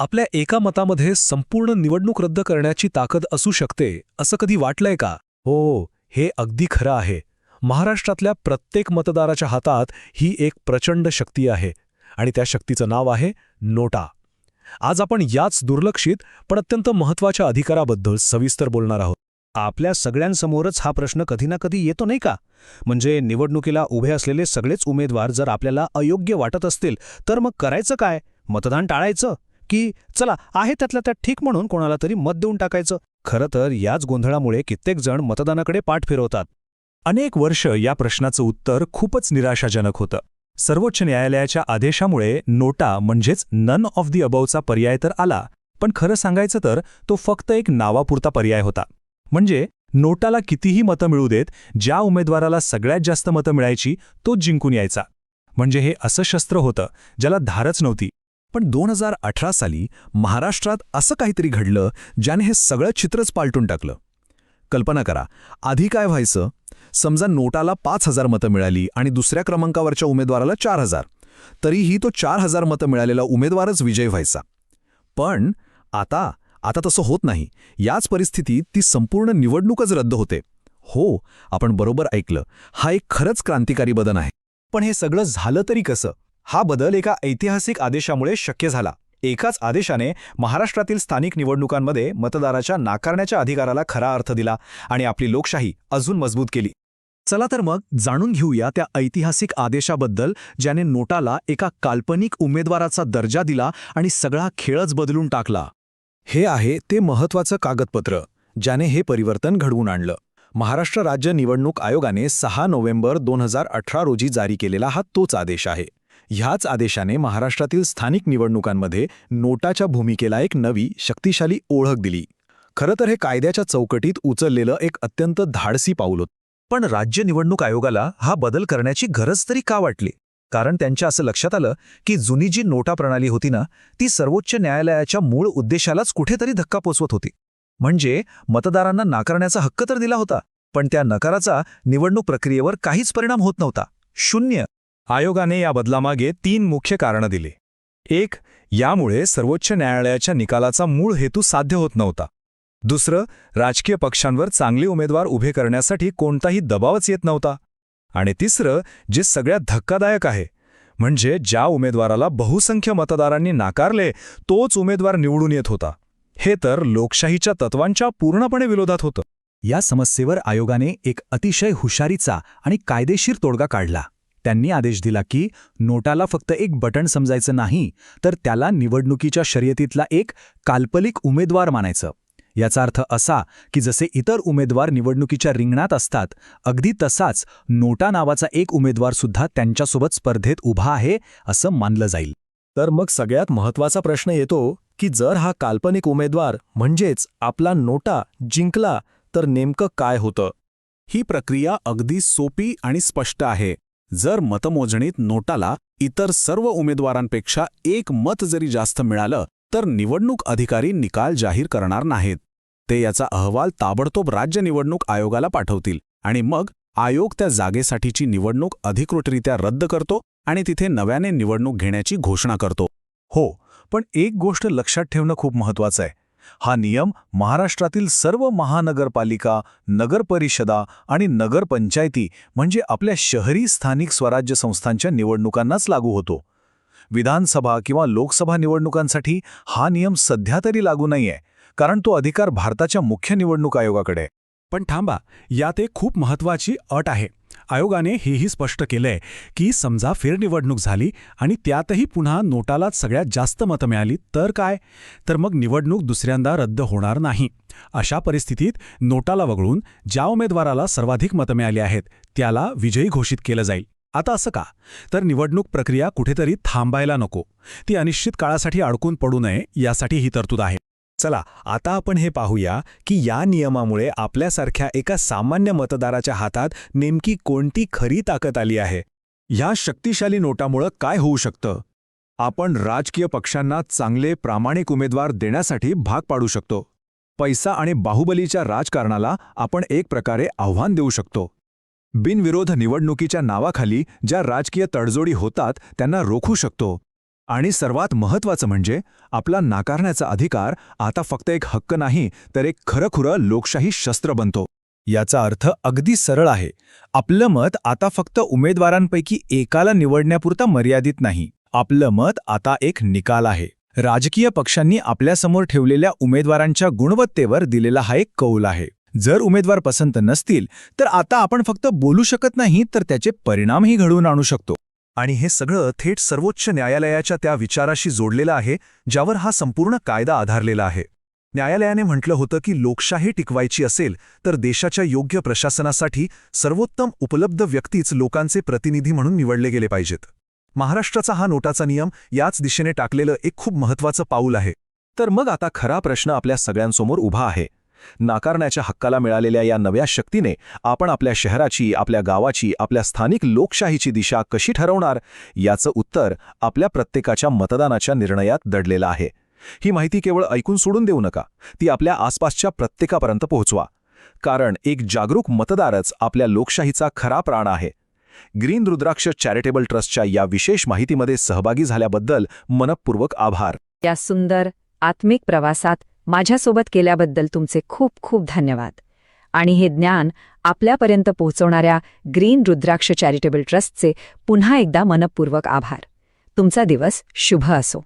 आपल्या एका मतामध्ये संपूर्ण निवडणूक रद्द करण्याची ताकद असू शकते असं कधी वाटलंय का? हो हे अगदी खरं आहे. महाराष्ट्रातल्या प्रत्येक मतदाराच्या हातात ही एक प्रचंड शक्ती आहे आणि त्या शक्तीचं नाव आहे नोटा. आज आपण याच दुर्लक्षित पण अत्यंत महत्त्वाच्या अधिकाराबद्दल सविस्तर बोलणार आहोत. आपल्या सगळ्यांसमोरच हा प्रश्न कधी ना कधी येतो नाही का? म्हणजे निवडणुकीला उभे असलेले सगळेच उमेदवार जर आपल्याला अयोग्य वाटत असतील तर मग करायचं काय? मतदान टाळायचं? की चला आहे त्यातल्या त्यात ठीक म्हणून कोणाला तरी मत देऊन टाकायचं. खरं तर याच गोंधळामुळे कित्येक जण मतदानाकडे पाठ फिरवतात. अनेक वर्ष या प्रश्नाचं उत्तर खूपच निराशाजनक होतं. सर्वोच्च न्यायालयाच्या आदेशामुळे नोटा म्हणजेच नन ऑफ दी अबवचा पर्याय तर आला पण खरं सांगायचं तर तो फक्त एक नावापुरता पर्याय होता. म्हणजे नोटाला कितीही मतं मिळू देत ज्या उमेदवाराला सगळ्यात जास्त मतं मिळायची तो जिंकून यायचा. म्हणजे हे असं शस्त्र होतं ज्याला धारच नव्हती. पण दोन हजार अठरा साली महाराष्ट्रात असं काहीतरी घडलं ज्याने हे सगळं चित्रच पालटून टाकलं. कल्पना करा आधी काय व्हायचं? समजा नोटाला पाच हजार मतं मिळाली आणि दुसऱ्या क्रमांकावरच्या उमेदवाराला चार हजार. तरीही तो चार हजार मतं मिळालेला उमेदवारच विजय व्हायचा. पण आता आता तसं होत नाही. याच परिस्थितीत ती संपूर्ण निवडणूकच रद्द होते. हो आपण बरोबर ऐकलं. हा एक खरंच क्रांतिकारी बदल आहे. पण हे सगळं झालं तरी कसं? हा बदल एका ऐतिहासिक आदेशामुळे शक्य झाला. एकाच आदेशाने महाराष्ट्रातील स्थानिक निवडणुकांमध्ये मतदाराच्या नाकारण्याच्या अधिकाराला खरा अर्थ दिला आणि आपली लोकशाही अजून मजबूत केली. चला तर मग जाणून घेऊया त्या ऐतिहासिक आदेशाबद्दल ज्याने नोटाला एका काल्पनिक उमेदवाराचा दर्जा दिला आणि सगळा खेळच बदलून टाकला. हे आहे ते महत्वाचं कागदपत्र ज्याने हे परिवर्तन घडवून आणलं. महाराष्ट्र राज्य निवडणूक आयोगाने सहा नोव्हेंबर दोन हजार अठरा रोजी जारी केलेला हा तोच आदेश आहे. ह्याच आदेशाने महाराष्ट्रातील स्थानिक निवडणुकांमध्ये नोटाच्या भूमिकेला एक नवी शक्तिशाली ओळख दिली. खरं तर हे कायद्याच्या चौकटीत उचललेलं एक अत्यंत धाडसी पाऊल होतं. पण राज्य निवडणूक आयोगाला हा बदल करण्याची गरज तरी का वाटली? कारण त्यांच्या असं लक्षात आलं की जुनी जी नोटा प्रणाली होती ना ती सर्वोच्च न्यायालयाच्या मूळ उद्देशालाच कुठेतरी धक्का पोचवत होती. म्हणजे मतदारांना नाकारण्याचा हक्क तर दिला होता पण त्या नकाराचा निवडणूक प्रक्रियेवर काहीच परिणाम होत नव्हता. शून्य! आयोगाने या बदलामागे तीन मुख्य कारणं दिली. एक यामुळे सर्वोच्च न्यायालयाच्या निकालाचा मूळ हेतू साध्य होत नव्हता. दुसरं राजकीय पक्षांवर चांगले उमेदवार उभे करण्यासाठी कोणताही दबावच येत नव्हता. आणि तिसरं जे सगळ्यात धक्कादायक आहे म्हणजे ज्या उमेदवाराला बहुसंख्य मतदारांनी नाकारले तोच उमेदवार निवडून येत होता. हे तर लोकशाहीच्या तत्वांच्या पूर्णपणे विरोधात होतं. या समस्येवर आयोगाने एक अतिशय हुशारीचा आणि कायदेशीर तोडगा काढला. त्यांनी आदेश दिला की नोटाला फक्त एक बटण समजायचं नाही तर त्याला निवडणुकीच्या शर्यतीतला एक काल्पनिक उमेदवार मानायचं. याचा अर्थ असा की जसे इतर उमेदवार निवडणुकीच्या रिंगणात असतात अगदी तसाच नोटा नावाचा एक उमेदवार सुद्धा त्यांच्यासोबत स्पर्धेत उभा आहे असं मानलं जाईल. तर मग सगळ्यात महत्त्वाचा प्रश्न येतो की जर हा काल्पनिक उमेदवार म्हणजेच आपला नोटा जिंकला तर नेमकं काय होतं? ही प्रक्रिया अगदी सोपी आणि स्पष्ट आहे. जर मतमोजणीत नोटाला इतर सर्व उमेदवारांपेक्षा एक मत जरी जास्त मिळालं तर निवडणूक अधिकारी निकाल जाहीर करणार नाहीत. ते याचा अहवाल ताबडतोब राज्य निवडणूक आयोगाला पाठवतील आणि मग आयोग त्या जागेसाठीची निवडणूक अधिकृतरित्या रद्द करतो आणि तिथे नव्याने निवडणूक घेण्याची घोषणा करतो. हो पण एक गोष्ट लक्षात ठेवणं खूप महत्वाचं आहे. हा नियम महाराष्ट्रातील सर्व महानगरपालिका नगरपरिषदा आणि नगरपंचायती म्हणजे आपल्या शहरी स्थानिक स्वराज्य संस्थांच्या निवडणुकांनाच लागू होतो. विधानसभा किंवा लोकसभा निवडणुकांसाठी हा नियम सध्या तरी लागू नाहीये कारण तो अधिकार भारताच्या मुख्य निवडणूक आयोगाकडे पण थांबा यात एक खूप महत्वाची अट आहे. आयोगाने हेही स्पष्ट केलंय की समजा फेरनिवडणूक झाली आणि त्यातही पुन्हा नोटालाच सगळ्यात जास्त मतं मिळाली तर काय? तर मग निवडणूक दुसऱ्यांदा रद्द होणार नाही. अशा परिस्थितीत नोटाला वगळून ज्या उमेदवाराला सर्वाधिक मतं मिळाली आहेत त्याला विजयी घोषित केलं जाईल. आता असं का? तर निवडणूक प्रक्रिया कुठेतरी थांबायला नको. ती अनिश्चित काळासाठी अडकून पडू नये यासाठी ही तरतूद आहे. चला आता आपण हे पाहूया की या नियमामुळे आपल्यासारख्या एका सामान्य मतदाराच्या हातात नेमकी कोणती खरी ताकद आली आहे? ह्या शक्तिशाली नोटामुळं काय होऊ शकतं? आपण राजकीय पक्षांना चांगले प्रामाणिक उमेदवार देण्यासाठी भाग पाडू शकतो. पैसा आणि बाहुबलीच्या राजकारणाला आपण एक प्रकारे आव्हान देऊ शकतो. बिनविरोध निवडणुकीच्या नावाखाली ज्या राजकीय तडजोडी होतात त्यांना रोखू शकतो. आणि सर्वात महत्वाचं म्हणजे आपला नाकारण्याचा अधिकार आता फक्त एक हक्क नाही तर एक खरंखुरं लोकशाही शस्त्र बनतो. याचा अर्थ अगदी सरळ आहे. आपलं मत आता फक्त उमेदवारांपैकी एकाला निवडण्यापुरता मर्यादित नाही. आपलं मत आता एक निकाल आहे. राजकीय पक्षांनी आपल्यासमोर ठेवलेल्या उमेदवारांच्या गुणवत्तेवर दिलेला हा एक कौल आहे. जर उमेदवार पसंत नसतील तर आता आपण फक्त बोलू शकत नाही तर त्याचे परिणामही घडवून आणू शकतो. आणि हे सगळं थेट सर्वोच्च न्यायालयाच्या त्या विचाराशी जोडलेलं आहे ज्यावर हा संपूर्ण कायदा आधारलेला आहे. न्यायालयाने म्हटलं होतं की लोकशाही टिकवायची असेल तर देशाच्या योग्य प्रशासनासाठी सर्वोत्तम उपलब्ध व्यक्तीच लोकांचे प्रतिनिधी म्हणून निवडले गेले पाहिजेत. महाराष्ट्राचा हा नोटाचा नियम याच दिशेने टाकलेलं एक खूप महत्वाचं पाऊल आहे. तर मग आता खरा प्रश्न आपल्या सगळ्यांसमोर उभा आहे. नाकारण्याच्या हक्काला मिळालेल्या या नव्या शक्तीने आपण आपल्या शहराची आपल्या गावाची आपल्या स्थानिक लोकशाहीची दिशा कशी ठरवणार याचं उत्तर आपल्या प्रत्येकाच्या मतदानाच्या निर्णयात दडलेलं आहे. ही माहिती केवळ ऐकून सोडून देऊ नका ती आपल्या आसपासच्या प्रत्येकापर्यंत पोहोचवा. कारण एक जागरूक मतदारच आपल्या लोकशाहीचा खरा प्राण आहे. ग्रीन रुद्राक्ष चॅरिटेबल ट्रस्टच्या या विशेष माहितीमध्ये सहभागी झाल्याबद्दल मनपूर्वक आभार. या सुंदर आत्मिक प्रवासात माझ्यासोबत केल्याबद्दल तुमचे खूप खूप धन्यवाद. आणि हे ज्ञान आपल्यापर्यंत पोहोचवणाऱ्या ग्रीन रुद्राक्ष चॅरिटेबल ट्रस्टचे पुन्हा एकदा मनपूर्वक आभार. तुमचा दिवस शुभ असो.